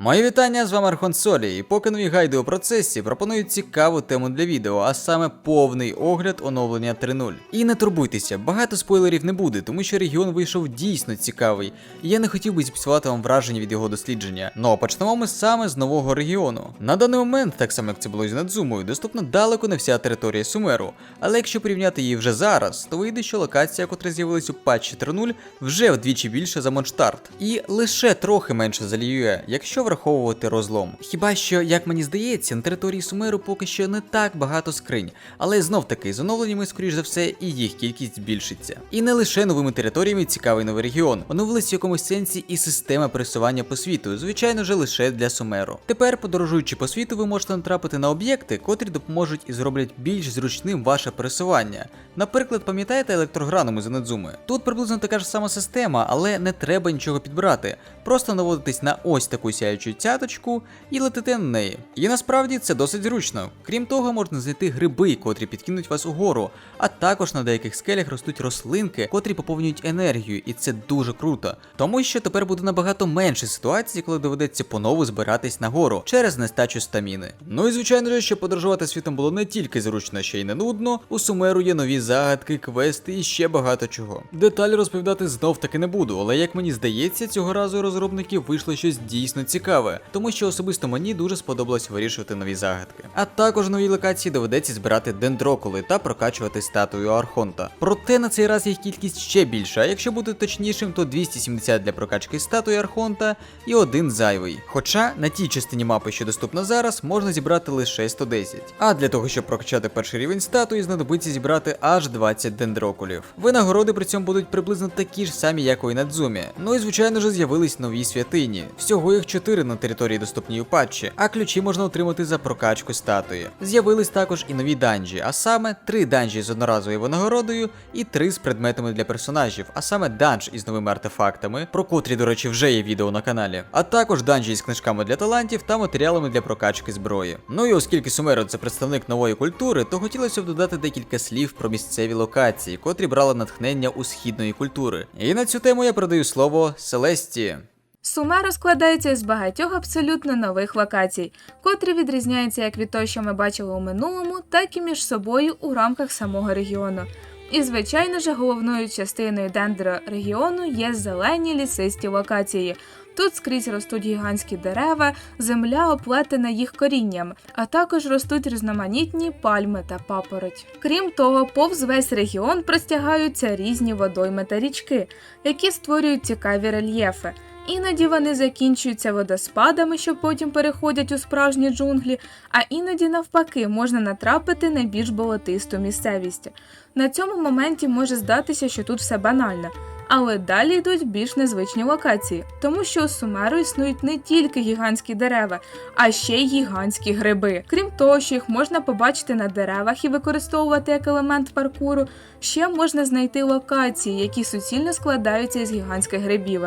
Мої вітання з вами Архон Солі, і поки нові гайди у процесі пропоную цікаву тему для відео, а саме повний огляд оновлення 3.0. І не турбуйтеся, багато спойлерів не буде, тому що регіон вийшов дійсно цікавий, і я не хотів би зіпсувати вам враження від його дослідження. Ну а почнемо ми саме з нового регіону. На даний момент, так само як це було з Надзумою, доступна далеко не вся територія Сумеру, але якщо порівняти її вже зараз, то вийде, що локація, котра з'явилась у патчі 3.0, вже вдвічі більше за Монштарт. І лише трохи менше за Ліюе, якщо враховувати розлом. Хіба що, як мені здається, на території Сумеру поки що не так багато скринь, але знов таки з оновленнями, скоріш за все, і їх кількість збільшиться. І не лише новими територіями цікавий новий регіон, оновилась в якомусь сенсі і система пересування по світу, звичайно же лише для Сумеру. Тепер, подорожуючи по світу, ви можете натрапити на об'єкти, котрі допоможуть і зроблять більш зручним ваше пересування. Наприклад, пам'ятаєте електрограном із Анедзуми? Тут приблизно така ж сама система, але не треба нічого підбирати. Просто наводитись на ось таку сяючу цяточку і летите на неї. І насправді це досить зручно. Крім того, можна знайти гриби, котрі підкинуть вас угору, а також на деяких скелях ростуть рослинки, котрі поповнюють енергію, і це дуже круто. Тому що тепер буде набагато менше ситуацій, коли доведеться понову збиратись на гору через нестачу стаміни. Ну і звичайно ж, щоб подорожувати світом було не тільки зручно, ще й не нудно. У Сумеру є нові загадки, квести і ще багато чого. Деталі розповідати знов таки не буду, але як мені здається, цього разу у розробників вийшло щось дійсно цікаве, тому що особисто мені дуже сподобалось вирішувати нові загадки. А також в новій локації доведеться збирати дендрокули та прокачувати статую Архонта. Проте на цей раз їх кількість ще більша, а якщо бути точнішим, то 270 для прокачки статуї Архонта і один зайвий. Хоча на тій частині мапи, що доступна зараз, можна зібрати лише 110. А для того, щоб прокачати перший рівень статуї, знадобиться зібрати аж 20 дендрокулів. Винагороди при цьому будуть приблизно такі ж самі, як у Інадзумі. Ну і звичайно ж з'явились нові святині. Всього їх 4 на території доступній у патчі, а ключі можна отримати за прокачку статуї. З'явились також і нові данжі, а саме 3 данжі з одноразовою винагородою і 3 з предметами для персонажів, а саме данж із новими артефактами, про котрі, до речі, вже є відео на каналі, а також данжі із книжками для талантів та матеріалами для прокачки зброї. Ну і оскільки Сумеро це представник нової культури, то хотілося б додати декілька слів про місцеві локації, котрі брали натхнення у східної культури. І на цю тему я передаю слово Селесті. Сумеро складається з багатьох абсолютно нових локацій, котрі відрізняються як від того, що ми бачили у минулому, так і між собою у рамках самого регіону. І, звичайно ж, головною частиною дендро регіону є зелені лісисті локації. Тут скрізь ростуть гігантські дерева, земля оплетена їх корінням, а також ростуть різноманітні пальми та папороть. Крім того, повз весь регіон простягаються різні водойми та річки, які створюють цікаві рельєфи. Іноді вони закінчуються водоспадами, що потім переходять у справжні джунглі, а іноді навпаки можна натрапити на більш болотисту місцевість. На цьому моменті може здатися, що тут все банально. Але далі йдуть більш незвичні локації, тому що у Сумеру існують не тільки гігантські дерева, а ще й гігантські гриби. Крім того, що їх можна побачити на деревах і використовувати як елемент паркуру, ще можна знайти локації, які суцільно складаються із гігантських грибів.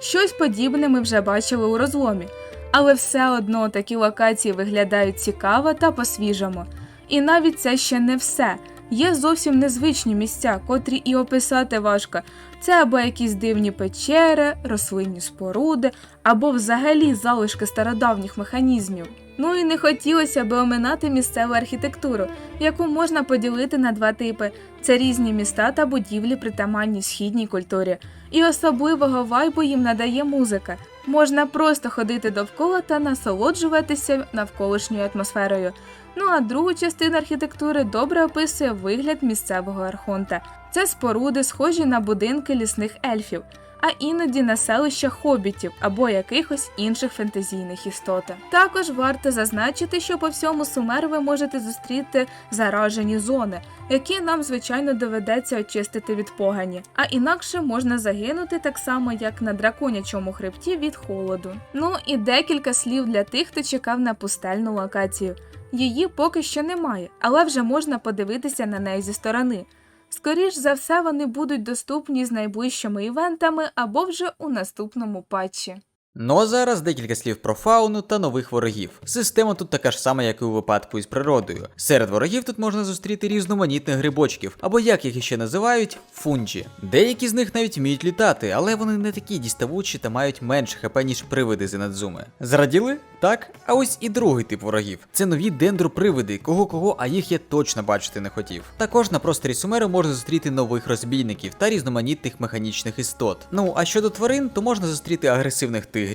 Щось подібне ми вже бачили у розломі, але все одно такі локації виглядають цікаво та по-свіжому. І навіть це ще не все. Є зовсім незвичні місця, котрі і описати важко. Це або якісь дивні печери, рослинні споруди, або взагалі залишки стародавніх механізмів. Ну і не хотілося би оминати місцеву архітектуру, яку можна поділити на два типи: це різні міста та будівлі, притаманні східній культурі. І особливого вайбу їм надає музика. Можна просто ходити довкола та насолоджуватися навколишньою атмосферою. Ну а другу частину архітектури добре описує вигляд місцевого архонта. Це споруди, схожі на будинки лісних ельфів, а іноді на селища хобітів або якихось інших фентезійних істот. Також варто зазначити, що по всьому Сумеру ви можете зустріти заражені зони, які нам звичайно доведеться очистити від погані, а інакше можна загинути так само, як на драконячому хребті від холоду. Ну і декілька слів для тих, хто чекав на пустельну локацію. Її поки що немає, але вже можна подивитися на неї зі сторони. Скоріш за все, вони будуть доступні з найближчими івентами або вже у наступному патчі. Ну а зараз декілька слів про фауну та нових ворогів. Система тут така ж сама, як і у випадку із природою. Серед ворогів тут можна зустріти різноманітних грибочків, або як їх іще називають, фунджі. Деякі з них навіть вміють літати, але вони не такі діставучі та мають менше хп, ніж привиди з Інадзуми. Зраділи? Так? А ось і другий тип ворогів. Це нові дендропривиди, кого кого, а їх я точно бачити не хотів. Також на просторі Сумеру можна зустріти нових розбійників та різноманітних механічних істот. Ну а щодо тварин, то можна зустріти агресивних тигрів,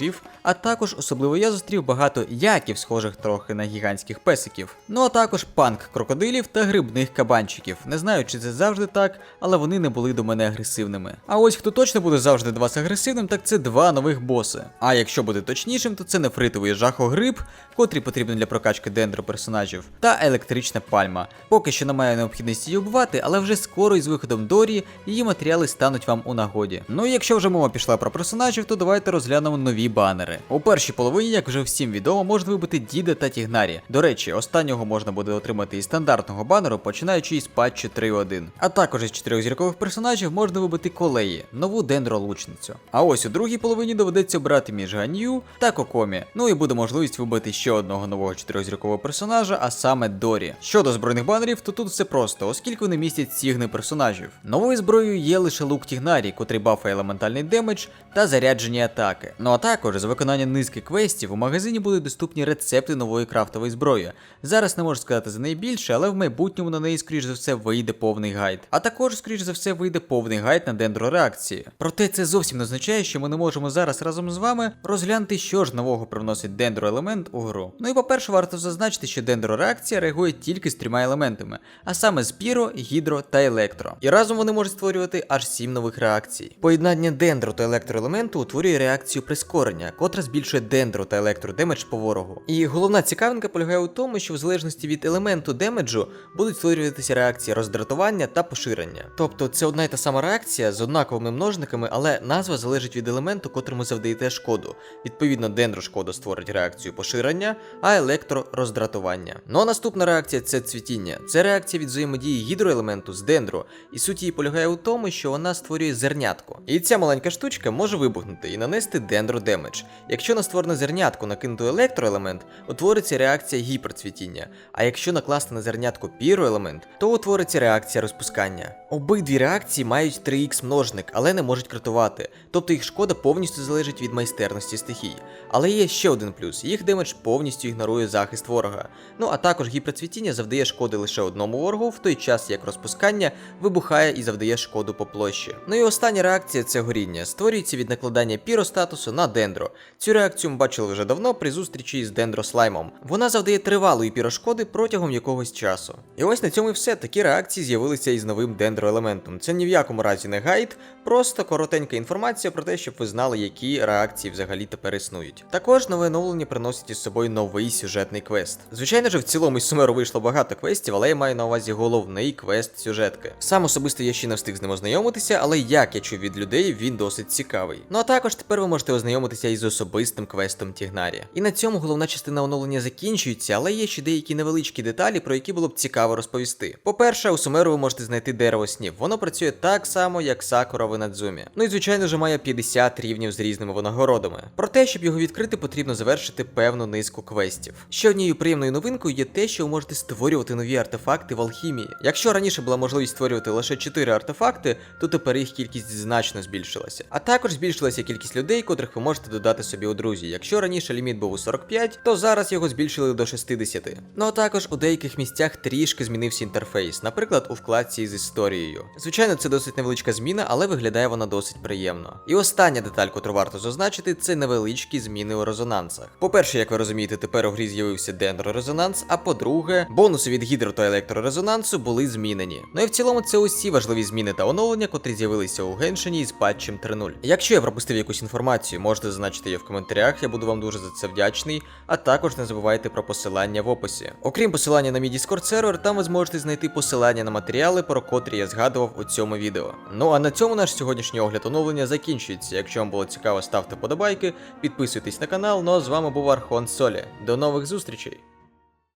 а також особливо я зустрів багато яків, схожих трохи на гігантських песиків. Ну а також панк крокодилів та грибних кабанчиків. Не знаю, чи це завжди так, але вони не були до мене агресивними. А ось хто точно буде завжди до вас агресивним, так це два нових боси. А якщо бути точнішим, то це нефритовий жахогриб, котрий потрібен для прокачки дендро персонажів, та електрична пальма. Поки що немає необхідності її убивати, але вже скоро із виходом Дорі її матеріали стануть вам у нагоді. Ну і якщо вже мова пішла про персонажів, то давайте розглянемо нові банери. У першій половині, як вже всім відомо, можна вибити Діда та Тігнарі. До речі, останнього можна буде отримати із стандартного банеру, починаючи із патчу 3.1. А також із чотирьохзіркових персонажів можна вибити колеї, нову дендролучницю. А ось у другій половині доведеться обрати між Ганью та Кокомі. Ну і буде можливість вибити ще одного нового чотирьохзіркового персонажа, а саме Дорі. Щодо збройних банерів, то тут все просто, оскільки вони містять сігни персонажів. Новою зброєю є лише лук Тігнарі, котрий бафає елементальний демедж та заряджені атаки. Ну а також за виконання низки квестів у магазині будуть доступні рецепти нової крафтової зброї. Зараз не можу сказати за неї більше, але в майбутньому на неї, скоріш за все, вийде повний гайд. А також, скоріш за все, вийде повний гайд на дендрореакції. Проте це зовсім не означає, що ми не можемо зараз разом з вами розглянути, що ж нового привносить дендроелемент у гру. Ну і по-перше, варто зазначити, що дендрореакція реагує тільки з трьома елементами, а саме з піро, гідро та електро. І разом вони можуть створювати аж сім нових реакцій. Поєднання дендро та електроелементу утворює реакцію прискорення, котра збільшує дендро та електродемедж по ворогу. І головна цікавинка полягає у тому, що в залежності від елементу демеджу будуть створюватися реакції роздратування та поширення. Тобто це одна й та сама реакція з однаковими множниками, але назва залежить від елементу, котрому завдаєте шкоду. Відповідно, дендрошкода створить реакцію поширення, а електро роздратування. Ну а наступна реакція це цвітіння. Це реакція від взаємодії гідроелементу з дендро, і суть її полягає у тому, що вона створює зернятко. І ця маленька штучка може вибухнути і нанести дендро демедж. Якщо на створене зернятко накинути електроелемент, утвориться реакція гіперцвітіння. А якщо накласти на зернятко піроелемент, то утвориться реакція розпускання. Обидві реакції мають 3х множник, але не можуть критувати, тобто їх шкода повністю залежить від майстерності стихій. Але є ще один плюс: їх демедж повністю ігнорує захист ворога. Ну а також гіперцвітіння завдає шкоди лише одному ворогу, в той час як розпускання вибухає і завдає шкоду по площі. Ну і остання реакція це горіння. Створюється від накладання піростатусу на дендро. Цю реакцію ми бачили вже давно при зустрічі із дендрослаймом. Вона завдає тривалої пірошкоди протягом якогось часу. І ось на цьому і все. Такі реакції з'явилися із новим дендроелементом. Це ні в якому разі не гайд, просто коротенька інформація про те, щоб ви знали, які реакції взагалі тепер існують. Також нове оновлення приносить із собою новий сюжетний квест. Звичайно ж, в цілому із Сумеру вийшло багато квестів, але я маю на увазі головний квест сюжетки. Сам особисто я ще не встиг з ним ознайомитися, але як я чув від людей, він досить цікавий. Ну а також тепер ви можете ознайомитися із особистим квестом Тігнарі. І на цьому головна частина оновлення закінчується, але є ще деякі невеличкі деталі, про які було б цікаво розповісти. По-перше, у Сумеру ви можете знайти дерево снів. Воно працює так само, як Сакура в Інадзумі. Ну і звичайно ж має 50 рівнів з різними винагородами. Проте, щоб його відкрити, потрібно завершити певну низку квестів. Ще однією приємною новинкою є те, що ви можете створювати нові артефакти в алхімії. Якщо раніше була можливість створювати лише 4 артефакти, то тепер їх кількість значно збільшилася. А також збільшилася кількість людей, котрих ви можете додати собі у друзі. Якщо раніше ліміт був у 45, то зараз його збільшили до 60. Ну а також у деяких місцях трішки змінився інтерфейс, наприклад, у вкладці з історією. Звичайно, це досить невеличка зміна, але виглядає вона досить приємно. І остання деталь, котру варто зазначити, це невеличкі зміни у резонансах. По-перше, як ви розумієте, тепер у грі з'явився дендрорезонанс, а по-друге, бонуси від гідро та електрорезонансу були змінені. Ну і в цілому це усі важливі зміни та оновлення, котрі з'явилися у Геншині із патчем 3.0. Якщо я пропустив якусь інформацію, можете зазначити її в коментарях, я буду вам дуже за це вдячний. А також не забувайте про посилання в описі. Окрім посилання на мій Discord сервер, там ви зможете знайти посилання на матеріали, про котрі я згадував у цьому відео. Ну а на цьому наш сьогоднішній огляд оновлення закінчується. Якщо вам було цікаво, ставте подобайки, підписуйтесь на канал. Ну а з вами був Архон Солі. До нових зустрічей!